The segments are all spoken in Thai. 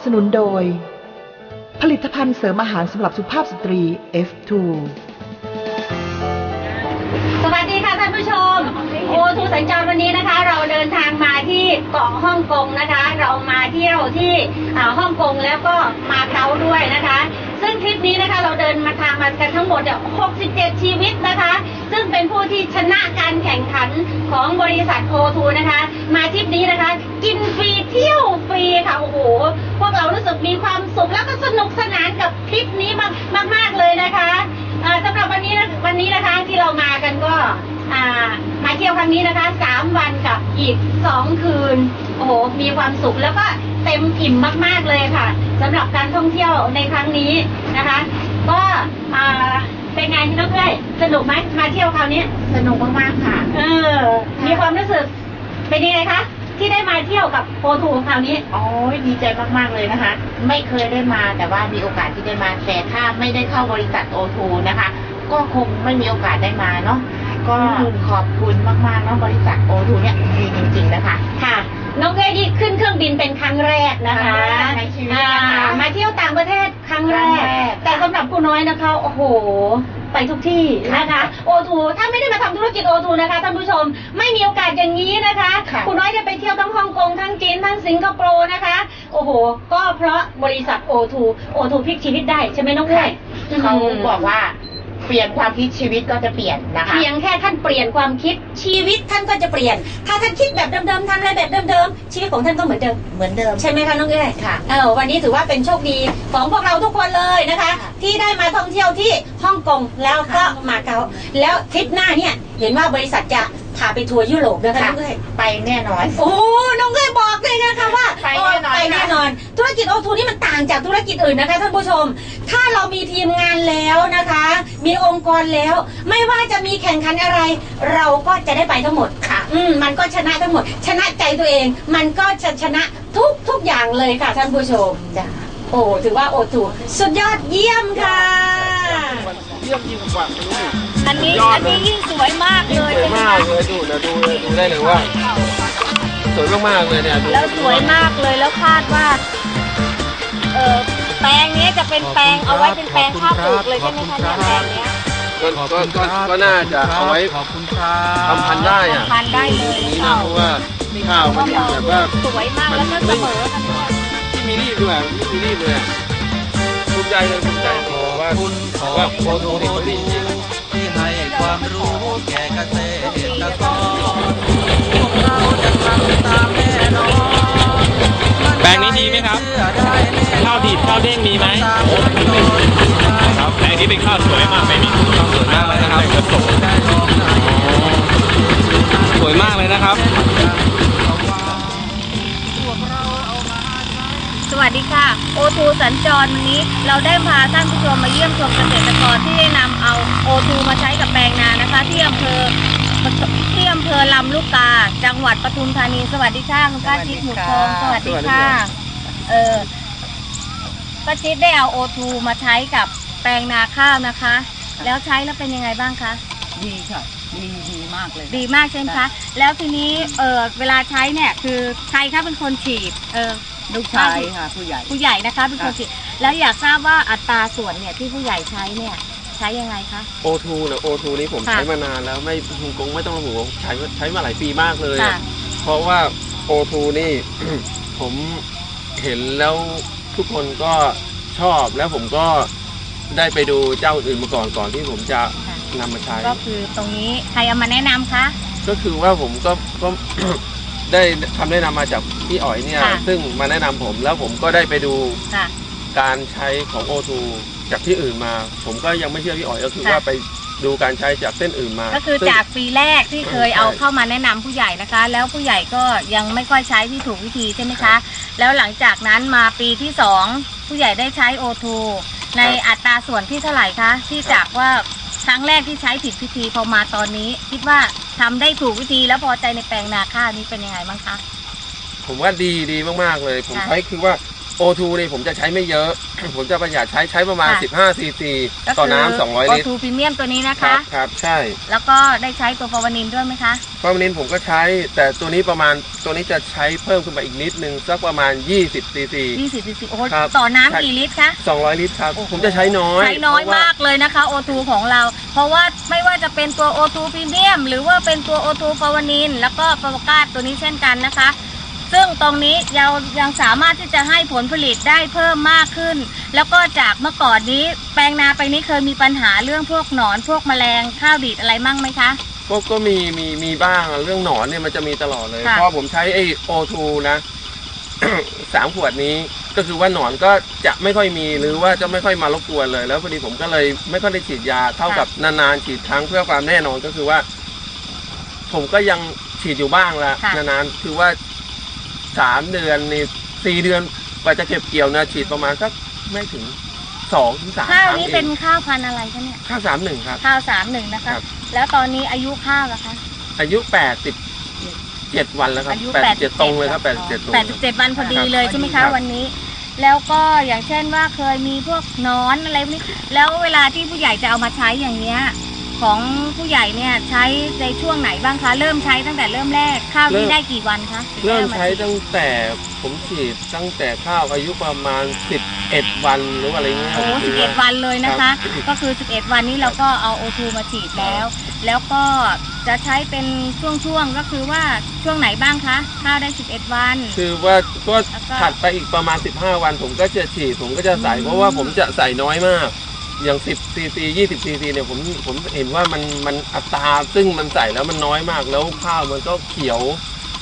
นับสนุนโดย ผลิตภัณฑ์เสริมอาหารสำหรับสุภาพสตรี F2 สวัสดีค่ะท่านผู้ชม โอทูสัญจรวันนี้นะคะ เราเดินทางมาที่เกาะฮ่องกงนะคะ เรามาเที่ยวที่ฮ่องกงแล้วก็มาเก๊าด้วยนะคะ ซึ่งทริปนี้นะคะเราเดินมาทางมากันทั้งหมดเนี่ย67 ชีวิตนะคะ ซึ่งเป็นผู้ที่ชนะการแข่งขันของบริษัทโอทูนะคะ มาทริปนี้นะคะ กินฟรีเที่ยวฟรีค่ะโอ้โห สุขแล้วก็สนุกสนานกับทริปนี้มากมากๆเลยนะคะอ่าสำหรับวันนี้นะวันนี้นะคะที่เรามากันก็อ่ามาเที่ยวครั้งนี้นะคะสามวันกับอีกสองคืนโอ้โหมีความสุขแล้วก็เต็มอิ่มมาก ๆเลยค่ะสำหรับการท่องเที่ยวในครั้งนี้นะคะ ก็อ่าเป็นไงน้องเอ้ยสนุกไหมมาเที่ยวคราวนี้สนุกมากๆค่ะ เออ มีความรู้สึกเป็นยังไงคะ ที่ได้มาเที่ยวกับโปรทูคราวนี้ โอ้ยดีใจมาก ๆ เลยนะคะ ไม่เคยได้มาแต่ว่ามีโอกาสที่ได้มา แต่ถ้าไม่ได้เข้าบริษัทโอทูนะคะ ก็คงไม่มีโอกาสได้มาเนาะ ก็อืมขอบคุณมากๆเนาะบริษัทโอทูเนี่ยดีจริง ๆ นะคะ ค่ะ น้องเอ้ยนี่ขึ้นเครื่องบินเป็นครั้งแรกนะคะครั้งแรกในชีวิตนะคะอ่ามาเที่ยวต่างประเทศครั้งแรครั้งกแรกแต่สำหรับคุณน้อยนะคะ โอ้โห ไปทุกที่นะคะ โอทูถ้าไม่ได้มาทำธุรกิจโอทูนะคะท่านผู้ชมไม่มีโอกาสอย่างนี้นะคะค่ะณน้อยได้ไปเที่ยวทั้งฮ่องกงทั้งจีนทั้งสิงคโปร์นะคะ โอ้โห ก็เพราะบริษัทโอทูโอทูพลิกชีวิตได้ใช่ไหมน้องเอ้ย เขาบอกว่า เปลี่ยนความคิดชีวิตก็จะเปลี่ยนนะคะ เพียงแค่ท่านเปลี่ยนความคิดชีวิตท่านก็จะเปลี่ยน ถ้าท่านคิดแบบเดิมๆทำอะไรแบบเดิมๆชีวิตของท่านก็เหมือนเดิม เหมือนเดิม ใช่ไหมคะน้องเอ้ยค่ะ เออวันนี้ถือว่าเป็นโชคดีของพวกเราทุกคนเลยนะคะค่ะที่ได้มาท่องเที่ยวที่ฮ่องกงแล้วก็มาเก๊าแล้วทริปหน้าเนี่ยเห็นว่าบริษัทจะ พาไปทัวร์ยุโรปนะคะน้องเอ้ยไปแน่นอน โอ้น้องเอ้ยบอกเลยนะคะว่าไปแน่นอน ไปแน่นอน ธุรกิจโอทูนี่มันต่างจากธุรกิจอื่นนะคะท่านผู้ชม ถ้าเรามีทีมงานแล้วนะคะ มีองค์กรแล้ว ไม่ว่าจะมีแข่งขันอะไร เราก็จะได้ไปทั้งหมดค่ะ อืมมันก็ชนะทั้งหมด ชนะใจตัวเอง มันก็จะชนะทุกทุกอย่างเลยค่ะท่านผู้ชม จ้ะ โอ้ ถือว่าโอทูสุดยอดเยี่ยมค่ะ เยี่ยมยิ่งกว่าอันนี้อันนี้ยออัดนเลย นี้ยิ่งสวยมากยิ่เลงยสวยใช่ไหมมากคะเลยดูนะดูเลยดูได้เลยว่าสวยมากๆเลยเนี่ยดูแล้วสวยมากเลยแล้วคาดว่าเออแปลงเนี้ยจะเป็นแปลงเอาไว้เป็นแปลงข้าวปลูกเลยใช่ไหมคะเนี่ยแปลงเนี้ยก็ก็ก็ก็น่าจะเอาไว้ขอบคุณครับทำพันธุ์ได้อะทานได้เลยนี่นะเพราะว่าข้าวมันแบบว่า สวยมากแล้วก็เสมอกันด้วย ที่มีรีบด้วยไม่มีรีบเลยภูมิใจเลยภูมิใจเพราะ ว่าคุณขอว่าบโคคุณทูนี่เขาดีจริงที่ให้ความรู้แก่เกษตรกรพวกเราจะทำตามแน่นอนแปลงนี้ดีไหมครับเชื่อได้แน่ข้าวดีดข้าวเด้งมีไหมตามขั้นตอนครับแปลงนี้เป็นข้าวสวยมากไม่มีข้าวสวยมากเลยนะครับกระสงได้ลองไหนสวยมากเลยนะครับ โอทูสัญจรวันนี้เราได้พาท่านผู้ชมมาเยี่ยมชมเกษตรกรที่ได้นำเอาโอทูมาใช้กับแปลงนานะคะ ที่อำเภอที่อำเภอลำลูกกา จังหวัดปทุมธานี สวัสดีค่ะคุณป้าชิดหมุดทองสวัสดีค่ะเออป้าชิดได้เอาโอทูมาใช้กับแปลงนาข้าวนะคะ แล้วใช้แล้วเป็นยังไงบ้างคะดีค่ะดีดีมากเลย ดีมากใช่ไหมคะ แล้วทีนี้เออเวลาใช้เนี่ยคือใครคะเป็นคนฉีดเออ ลูกชายค่ะผู้ใหญ่ ผู้ใหญ่นะคะเป็นคนฉีดแล้วอยากทราบว่าอัตราส่วนเนี่ยที่ผู้ใหญ่ใช้เนี่ยใช้ยังไงคะโอทูเนี่ยโอทูนี่ผมค่ะ ใช้มานานแล้วไม่คงไม่ต้องระบุว่าใช้ใช้มาหลายปีมากเลยค่ะ เพราะว่าโอทูนี่ ผมเห็นแล้วทุกคนก็ชอบแล้วผมก็ได้ไปดูเจ้าอื่นมาก่อนก่อนที่ผมจะค่ะ นำมาใช้ ก็คือตรงนี้ใครเอามาแนะนำคะ ก็คือว่าผมก็ก็ ได้คำแนะนำมาจากพี่อ๋อยเนี่ย ค่ะ ซึ่งมาแนะนำผมแล้วผมก็ได้ไปดูค่ะ การใช้ของโอทูจากที่อื่นมา ผมก็ยังไม่เชื่อพี่อ๋อยก็คือค่ะ ว่าไปดูการใช้จากเส้นอื่นมาก็คือซึ่ง จากปีแรกที่เคยใช่เอาเข้ามาแนะนำผู้ใหญ่นะคะ แล้วผู้ใหญ่ก็ยังไม่ค่อยใช้ที่ถูกวิธีใช่ไหมครัคะ บแล้วหลังจากนั้นมาปีที่สองผู้ใหญ่ได้ใช้โอทูในอัตราส่วนที่เท่าไหร่คะ ที่จากว่าครั้งแรกที่ใช้ผิดวิธีพอมาตอนนี้ คิดว่า ทำได้ถูกวิธีแล้วพอใจในแปลงนาข้าวนี้เป็นยังไงบ้างคะ ผมว่าดีดีมากๆเลย ผมค่ะ ใช้คือว่า O2 นี่ผมจะใช้ไม่เยอะ ผมจะประหยัดใช้ใช้ประมาณ ค่ะ 15 cc ก็ต่อคือน้ำ200โอลิตร ทูพรีเมียมตัวนี้นะครัคะ บครับใช่แล้วก็ได้ใช้ตัวฟอร์วานินด้วยไหมคะ เพราะวันนี้ผมก็ใช้ แต่ตัวนี้ประมาณตัวนี้จะใช้เพิ่มขึ้นมาอีกนิดนึงสักประมาณ 20 cc 20ซีซีโอ้โหครับ ต่อใช่น้ำกี่ลิตรคะ 200 ลิตรครับผมจะใช้น้อยใช้น้อยเพระว่มากเลยนะคะ O2 ของเรา เพราะว่าไม่ว่าจะเป็นตัว O2 พรีเมียม หรือว่าเป็นตัว O2 ฟอร์วานิน แล้วก็ฟาวกาดตัวนี้เช่นกันนะคะ ซึ่งตรงนี้เรายังสามารถที่จะให้ผลผลิตได้เพิ่มมากขึ้น แล้วก็จากเมื่อก่อนนี้ แปลงนาไปนี้เคยมีปัญหาเรื่องพวกหนอนพวกแมลงข้าวดีดอะไรมั่งไหมคะ ก็ก็มีมีมีบ้างอะเรื่องหนอนเนี่ยมันจะมีตลอดเลยค่ะพอผมใช้ไอ้โอทูนะ สามขวดนี้ก็คือว่าหนอนก็จะไม่ค่อยมีหรือว่าจะไม่ค่อยมารบกวนเลย แล้วพอดีผมก็เลยไม่ค่อยได้ฉีดยาเท่ากับนานๆฉีดครั้งเพื่อความแน่นอนก็คือว่า ผมก็ยังฉีดอยู่บ้างละค่ะ นานๆคือว่า สามเดือนนี่สี่เดือนกว่าจะเก็บเกี่ยวนะฉีดประมาณสักไม่ถึงสองถึงสามคข้าวรั้งนี้เอเป็นงข้าวพันธุ์อะไรคะเนี่ยข้าวสามหนึ่งครับ ข้าวสามหนึ่งนะคะ ครับ แล้วตอนนี้อายุข้าวล่ะคะ อายุแปดสิบเจ็ดวันแล้วครับอายุแปดเจ็ดตรงเลยครับแปดเจ็ดตรง แปดสิบเจ็ดวันพอดีครับเลยใช่ไหมครัคะบ วันนี้ แล้วก็อย่างเช่นว่าเคยมีพวกหนอนอะไรพวกนี้แล้วเวลาที่ผู้ใหญ่จะเอามาใช้อย่างเนี้ย ของผู้ใหญ่เนี่ยใช้ในช่วงไหนบ้างคะ เริ่มใช้ตั้งแต่เริ่มแรกข้าวนี้ได้กี่วันคะเริ่มใช้ตั้งแต่ผมฉีดตั้งแต่ข้าวอายุประมาณ 11 วันหรือว่าอะไรเงี้ย โอ้คืสิบอเอ็ดวันเลยนะคะครับก็คือ 11 วันนี้เราก็เอาโอทูมาฉีดแล้ว แล้วก็จะใช้เป็นช่วงๆก็คือว่าช่วงไหนบ้างคะข้าวได้ 11 วัน คือว่าก็แล้วก็ถัดไปอีกประมาณ 15 วัน ผมก็จะฉีดผมก็จะใส่ เพราะว่าผมจะใส่น้อยมาก อย่าง10ซีซี20ซีซีเนี่ยผมผมเห็นว่ามันมันอัตราซึ่งมันใส่แล้วมันน้อยมากแล้วข้าวมันก็เขียว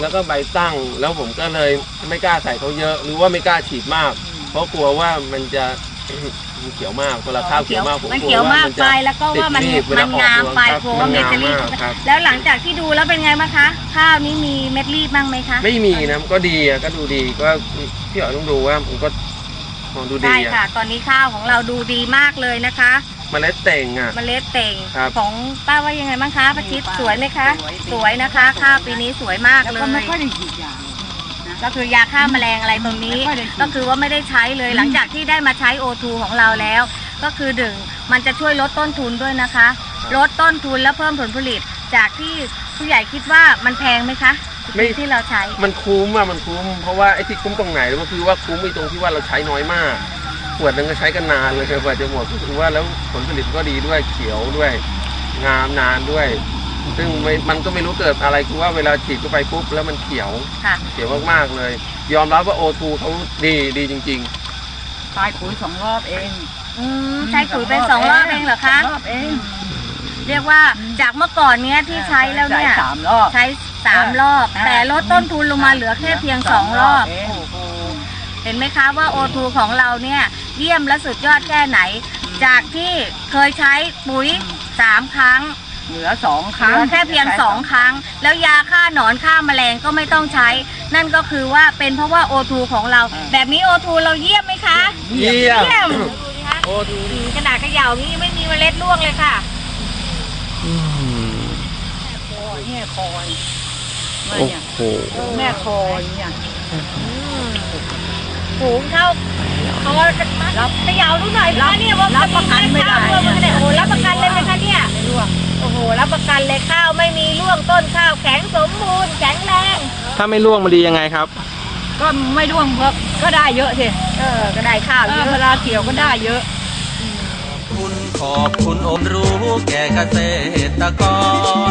แล้วก็ใบตั้ง แล้วผมก็เลยไม่กล้าใส่เขาเยอะ หรือว่าไม่กล้าฉีดมาก เพราะกลัวว่ามันจะ มันเขียวมากเวลาข้าวเขียวมากผมมันกลัเขียววว่มากนไปจะ แล้วก็ว่ามันติดรีบเวมัลานออกงามไปครับกลัวว่าเม็ดจะรีบมันงามมากครับ แล้วหลังจากที่ดูแล้วเป็นไงบ้างคะ ข้าวนี้มีเม็ดรีบบ้างไหมคะ ไม่มีนะมันก็ดีอะก็ดูดีก็พี่อ๋อยต้องดูว่ามันก็ มองดูดีใช่อะค่ะตอนนี้ข้าวของเราดูดีมากเลยนะคะเมล็ดเต่งอะเมล็ดเต่งครับ ของป้าว่ายังไงบ้างคะประชิดสวยไหมคะสวยสวยนะคะ ข้าวปีนี้สวยมากแล้วเลก็ไม่ย ค่อยได้ฉีดยา ก็คือยาฆ่าแมลงอะไรตรงนี้ ไม่ค่อยได้ฉีด ก็คือว่าไม่ได้ใช้เลยหลังจากที่ได้มาใช้โอทูของเราแล้ว ก็คือดึงมันจะช่วยลดต้นทุนด้วยนะคะ ลดต้นทุนและเพิ่มผลผลิต จากที่ผู้ใหญ่คิดว่ามันแพงไหมคะ ไม่ ที่เราใช้ มันคุ้มอะมันคุ้มเพราะว่าไอ้ที่คุ้มตรงไหนก็คือว่าคุ้มไอ้ตรงที่ว่าเราใช้น้อยมากขวดหนึงก็ใช้กันนานเลยกว่าจะหมดก็คือว่าแล้วผลผลิตก็ดีด้วยเขียวด้วย งามนานด้วย ซึ่งไม่มันก็ไม่รู้เกิดอะไรคือว่าเวลาฉีดเข้าไปปุ๊บแล้วมันเขียวค่ะเขียวมากๆเลย ยอมรับว่าโอทูเขาดีดีจริง ตายปุ๋ยสองรอบเองอืมใช้ปุ๋ยไปสองรอบเองเหรอคะ สงรอบเองเรียกว่าจากเมื่อก่อนเนี้ยที่ใช้แล้วเนี่ยใช้สามรอบ ใช้ สามรอบอ่าแต่ลดต้นทุนลงมาเหลือแค่เพียงสองรอบเองโอ้โหเห็นไหมคะว่าโอทูของเราเนี่ยเยี่ยมและสุดยอดแค่ไหน จากที่เคยใช้ปุ๋ยสามครั้งเหลือสองคเหรั้งลือแค่เพียงสองครั้ง แล้วยาฆ่าหนอนฆ่าแมลงก็ไม่ต้องใช้ นั่นก็คือว่าเป็นเพราะว่าโอทูของเรา แบบนี้โอทูเราเยี่ยมไหมคะๆเยี่ยมเยี่ยมดูสิคะโอทูอืมขนาดเขย่านี้ไม่มีเมล็ดร่วงเลยค่ะแม่คอย มาโอ้เนี่ยโหแม่คอยเนี่ยฝูงเข้าเขาจะรับเขย่าดูหน่อยนะเนี่ยว่ารับประกันไม่ได้ข้าวร่วงไหมเนี่ยโอ้โหรับประกันเลยไหมคะเนี่ยไม่ร่วงโอ้โหรับประกันเลยข้าวไม่มีร่วงต้นข้าวแข็งสมบูรณ์แข็งแรงถ้าไม่ล่วงมันดียังไงครับ ก็ไม่ร่วงเพราะก็ได้เยอะสิเออก็ได้ข้าวเอเยออะเวลาเกี่ยวก็ได้เยอะ คุณขอบคุณอมรู้แก่เกษตรก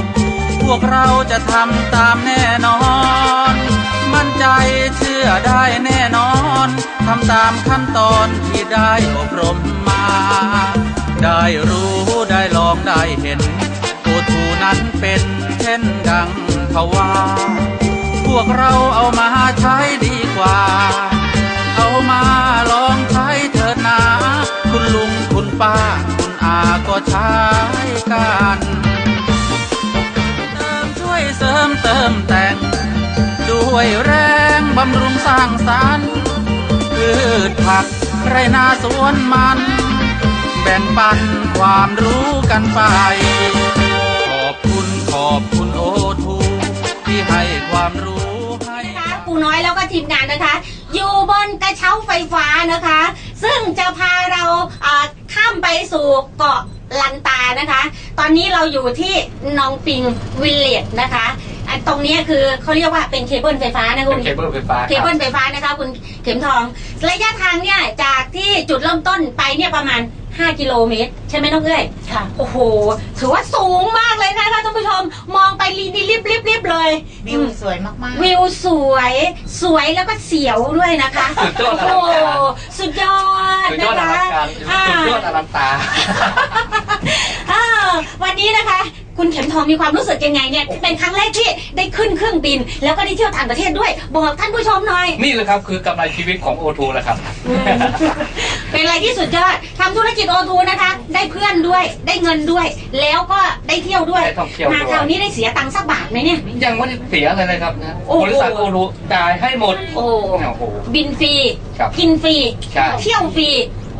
ร พวกเราจะทำตามแน่นอน มั่นใจเชื่อได้แน่นอนทำตามขั้นตอนที่ได้อบรมมา ได้รู้ได้ลองได้เห็นโอทูนั้นเป็นเช่นดังเขาว่า พวกเราเอามาใช้ดีกว่า เอามาลองใช้เถิดนา คุณลุงคุณป้า คุณอาก็ใช้กัน วยแรงบำรุงสร้างสรรค์พืชผักไรนาสวนมัน แบ่งปันความรู้กันไป ขอบคุณขอบคุณโอทูที่ให้ความรู้ให้นะคะครูน้อยแล้วก็ทีมงานนะคะ อยู่บนกระเช้าไฟฟ้านะคะ ซึ่งจะพาเราอ่าข้ามไปสู่เกาะ ลันตานะคะ ตอนนี้เราอยู่ที่นองปิงวิลเลจนะคะอันตรงนี้คือเขาเรียกว่าเป็นเคเบิลไฟฟ้านะคุเป็นณเคเบิลไฟฟ้าเคเบิลไฟฟ้านะคะคุณเข็มทอง ระยะทางเนี่ยจากที่จุดเริ่มต้นไปเนี่ยประมาณ 5 กิโลเมตร ใช่ไหมน้องเอ้ยค่ะ โอ้โห ถือว่าสูงมากเลยนะคะท่านผู้ชม มองไปรีนี่ริบริบริบเลยวิวสวยมาก วิวสวย สวยแล้วก็เสียวด้วยนะคะ สุดยอดอโอ้ลังโหการสุดยอดสุดยนะอดอคะลังการอ่าสุดยอดอลังตา อ่าวันนี้นะคะ คุณเข็มทองมีความรู้สึกยังไงเนี่ยเป็นครั้งแรกที่ได้ขึ้นเครื่องบิน แล้วก็ได้เที่ยวต่างประเทศด้วย บอกท่านผู้ชมหน่อย นี่แหละครับคือกำไรชีวิตของโอทูแหละครับอืมเป็นอะไรที่สุดยอดทำธุรกิจโอทูนะคะ ได้เพื่อนด้วย ได้เงินด้วย แล้วก็ได้เที่ยวด้วย ได้ท่องเที่ยวด้วย มาคราวนี้ได้เสียตังค์สักบาทไหมเนี่ย ยังไม่ได้เสียอะไรเลยครับนะโอ้โห บริษัทโอทูจ่ายให้หมดโอ้โอ้โห บินฟรี ครับกินฟรี ใช่ เที่ยวฟรี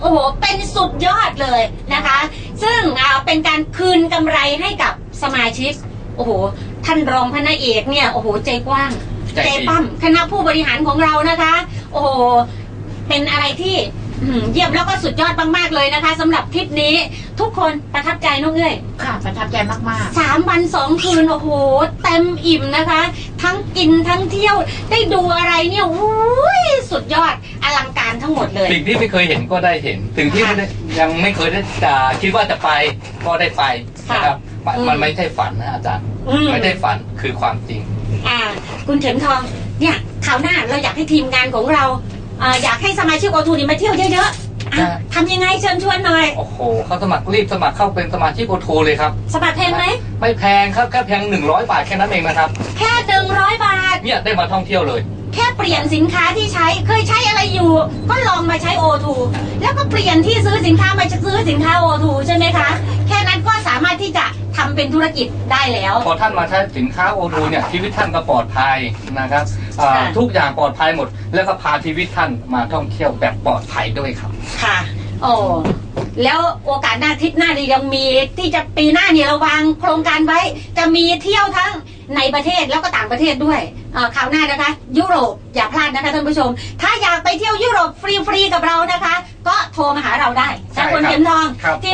โอ้โห เป็นสุดยอดเลยนะคะ ซึ่งอ่าเป็นการคืนกำไรให้กับสมาชิก โอ้โห ท่านรองพระเอกเนี่ย โอ้โห ใจกว้าง ใจดีปั้มคณะผู้บริหารของเรานะคะ โอ้โห เป็นอะไรที่อื้อหือเยี่ยมแล้วก็สุดยอดมากๆเลยนะคะสำหรับทริปนี้ทุกคนประทับใจน้องเอ้ยๆค่ะ ประทับใจมากสามวันสองคืนโอ้โหเต็มอิ่มนะคะ ทั้งกินทั้งเที่ยวได้ดูอะไรเนี่ยอุ้ยสุดยอดอลังการทั้งหมดเลยสิ่งที่ไม่เคยเห็นก็ได้เห็นสิ่งที่ไม่ได้ยังไม่เคยได้จะคิดว่าจะไปก็ได้ไปนะครับมันอืมมันไม่ใช่ฝันนะอาจารย์อืมไม่ได้ฝันคือความจริง อ่า คุณเข็มทองเนี่ยคราวหน้าเราอยากให้ทีมงานของเรา อ่าอยากให้สมาชิกโอทูนี่มาเที่ยวเยอะๆอะใช่ทำยังไงเชิญชวนหน่อย โอ้โหเขาสมัครรีบสมัครเข้าเป็นสมาชิกโอทูเลยครับ สมัครเพลงไหม ไม่แพงครับ แค่เพียงหนึ่งร้อยบาทแค่นั้นเองนะครับ แค่หนึ่งร้อยบาท เนี่ยได้มาท่องเที่ยวเลย แค่เปลี่ยนสินค้าที่ใช้เคยใช้อะไรอยู่ ก็ลองมาใช้ O2 แล้วก็เปลี่ยนที่ซื้อสินค้ามาซื้อสินค้า O2 ใช่ไหมคะ แค่นั้นก็สามารถที่จะ ทำเป็นธุรกิจได้แล้ว พอท่านมาใช้สินค้าโอทูเนี่ยชีวิตท่านก็ปลอดภัยนะครับอ่าค่ะทุกอย่างปลอดภัยหมด แล้วก็พาชีวิตท่านมาท่องเที่ยวแบบปลอดภัยด้วยครับ ค่ะโอ้แล้วโอกาสหน้าทริปหน้านี่ยังมีที่จะปีหน้าเนี่ยเราวางโครงการไว้ จะมีเที่ยวทั้งในประเทศแล้วก็ต่างประเทศด้วยเอ่อคราวหน้านะคะ ยุโรปอย่าพลาดนะคะท่านผู้ชม ถ้าอยากไปเที่ยวยุโรปฟรีๆกับเรานะคะ ก็โทรมาหาเราได้ใช่นะคุณครับเข็มทองครับที่